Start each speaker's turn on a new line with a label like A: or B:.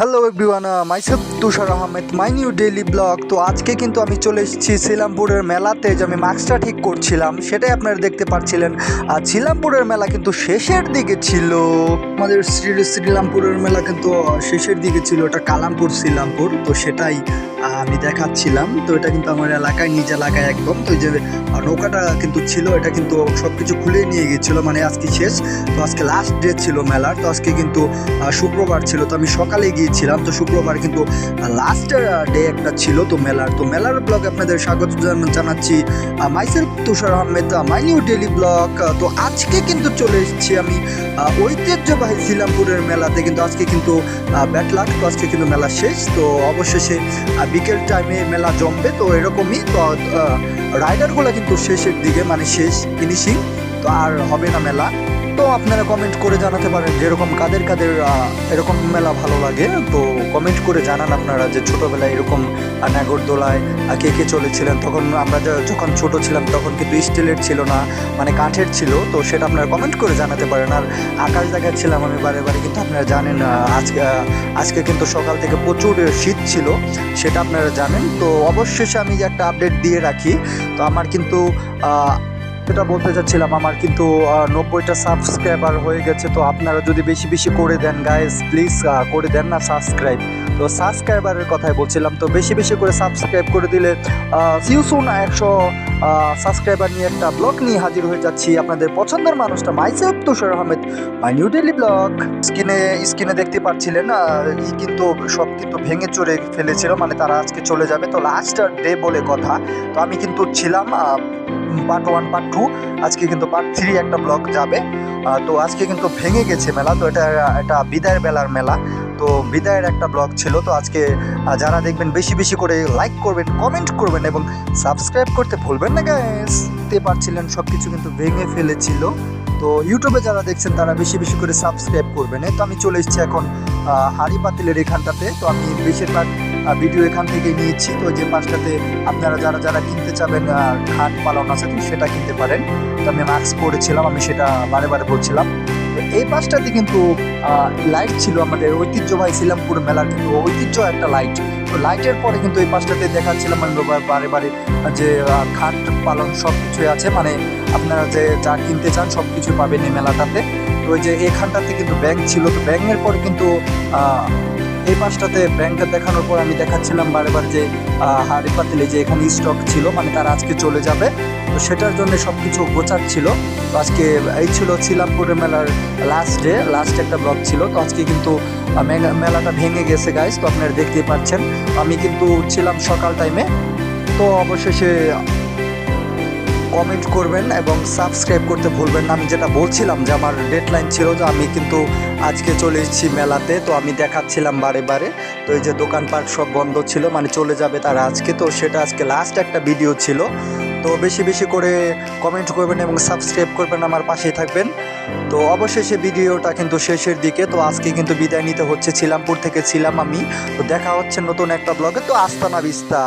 A: Hello everyone myself Tushar Ahmed my new daily blog তো আজকে কিন্তু আমি চলে এসেছি শ্রীরামপুরের মেলাতে যে আমি মাস্কটা ঠিক করছিলাম, সেটাই আপনারা দেখতে পাচ্ছিলেন আর শ্রীরামপুরের মেলা কিন্তু শেষের দিকে ছিল। আমাদের শ্রী শ্রীরামপুরের মেলা কিন্তু শেষের দিকে ছিল ওটা কালামপুর শ্রীরামপুর তো সেটাই। আমি দেখাচ্ছিলাম, তো এটা কিন্তু আমার এলাকায়, নিজ এলাকায় একদম। তো যে নৌকাটা কিন্তু ছিল, এটা কিন্তু সব কিছু খুলে নিয়ে গিয়েছিল মানে আজকে শেষ। তো আজকে লাস্ট ডে ছিল মেলার, তো আজকে কিন্তু শুক্রবার ছিল। তো আমি সকালে গিয়েছিলাম, তো শুক্রবার কিন্তু লাস্ট ডে একটা ছিল তো মেলার। তো মেলার ব্লগ আপনাদের স্বাগত জানাচ্ছি myself Tushar Ahmed my new daily blog তো আজকে কিন্তু চলে এসেছি আমি ঐতিহ্যবাহী শিলামপুরের মেলাতে। কিন্তু আজকে কিন্তু ব্যাট লাখ তো আজকে কিন্তু মেলা শেষ। তো অবশেষে বিকেল টাইমে মেলা জমবে তো এরকমই তো রাইডারগুলো কিন্তু শেষের দিকে মানে শেষ ফিনিশিং তো আর হবে না মেলা। তো আপনারা কমেন্ট করে জানাতে পারেন যেরকম কাদের কাদের এরকম মেলা ভালো লাগে। তো কমেন্ট করে জানান আপনারা যে ছোটোবেলায় এরকম নাগরদোলায় কে কে চলেছিলেন। তখন আমরা যখন ছোট ছিলাম তখন কিন্তু স্টিলের ছিল না মানে কাঠের ছিল। তো সেটা আপনারা কমেন্ট করে জানাতে পারেন। আর আকাশ দেখাচ্ছিলাম আমি বারে বারে, কিন্তু আপনারা জানেন আজকে আজকে কিন্তু সকাল থেকে প্রচুর শীত ছিল, সেটা আপনারা জানেন। তো অবশেষে আমি একটা আপডেট দিয়ে রাখি। তো আমার কিন্তু যেটা বলতে চাচ্ছিলাম আমার, কিন্তু নব্বইটা সাবস্ক্রাইবার হয়ে গেছে, তো আপনারা যদি বেশি বেশি করে দেন গাইজ প্লিজ করে দেন না সাবস্ক্রাইব তো সাবস্ক্রাইবারের কথাই বলছিলাম, তো বেশি বেশি করে সাবস্ক্রাইব করে দিলে সিউসুন একশো সাবস্ক্রাইবার নিয়ে একটা ব্লগ নিয়ে হাজির হয়ে যাচ্ছি আপনাদের পছন্দের মানুষটা myself Tushar Ahmed my new daily blog স্ক্রিনে স্ক্রিনে দেখতে পাচ্ছিলেন ই কিন্তু সব কিন্তু ভেঙে চড়ে ফেলেছিল মানে তারা আজকে চলে যাবে, তো লাস্ট ডে বলে কথা। তো আমি কিন্তু ছিলাম পার্ট ওয়ান পার্ট টু আজকে কিন্তু পার্ট থ্রি একটা ব্লগ যাবে। তো আজকে কিন্তু ভেঙে গেছে মেলা। তো এটা এটা বিদায়ের বেলার মেলা। তো বিদায়ের একটা ব্লগ ছিল। তো আজকে যারা দেখবেন বেশি বেশি করে লাইক করবেন কমেন্ট করবেন এবং সাবস্ক্রাইব করতে ভুলবেন না গ্যাস দেখতে পারছিলেন সব কিছু কিন্তু ভেঙে ফেলেছিল। তো ইউটিউবে যারা দেখছেন, তারা বেশি বেশি করে সাবস্ক্রাইব করবেন। তো আমি চলে এসেছি এখন হাড়ি পাতিলের এখানটাতে। তো আমি বেশিরভাগ ভিডিও এখান থেকে নিয়েছি। তো যে পাশটাতে আপনারা যারা যারা কিনতে চাবেন খাট পালন আছে, তো সেটা কিনতে পারেন। তো আমি মাস্ক পরেছিলাম, আমি সেটা বারে বারে বলছিলাম তো এই পাশটাতে কিন্তু লাইট ছিল আমাদের। ঐতিহ্যবাহী শিলামপুর মেলার কিন্তু ঐতিহ্য একটা লাইট তো লাইটের পরে কিন্তু এই পাশটাতে দেখাচ্ছিলাম আমি বারে বারে, যে খাট পালন সব কিছুই আছে। মানে আপনারা যে, যা কিনতে চান সব কিছু পাবেন এই মেলাটাতে। ওই যে এখানটাতে কিন্তু ব্যাংক ছিল, তো ব্যাংকের পরে কিন্তু এই পাশটাতে ব্যাংকটা দেখানোর পর আমি দেখাচ্ছিলাম বারে বারে যে হাড়ি পাতিলে যে এখানে স্টক ছিল মানে তারা আজকে চলে যাবে। তো সেটার জন্য সব কিছু গোছাচ্ছিল তো আজকে এই ছিল শিলামপুরের মেলার লাস্ট ডে লাস্ট একটা ব্লগ ছিল। তো আজকে কিন্তু মেলা- মেলাটা ভেঙে গেছে গাইস তো আপনারা দেখতেই পাচ্ছেন। আমি কিন্তু ছিলাম সকাল টাইমে তো অবশেষে কমেন্ট করবেন এবং সাবস্ক্রাইব করতে ভুলবেন না। আমি যেটা বলছিলাম যে আমার ডেডলাইন ছিল যে আমি কিন্তু আজকে চলে এসেছি মেলাতে, তো আমি দেখাচ্ছিলাম বারে বারে। তো এই যে দোকানপাট সব বন্ধ ছিল মানে চলে যাবে তারা আজকে। তো সেটা আজকে লাস্ট একটা ভিডিও ছিল। তো বেশি বেশি করে কমেন্ট করবেন এবং সাবস্ক্রাইব করবেন, আমার পাশেই থাকবেন। তো অবশেষে ভিডিওটা কিন্তু শেষের দিকে। তো আজকে কিন্তু বিদায় নিতে হচ্ছে। ছিলামপুর থেকে ছিলাম আমি। তো দেখা হচ্ছে নতুন একটা ব্লগে তো আস্তানা বিস্তা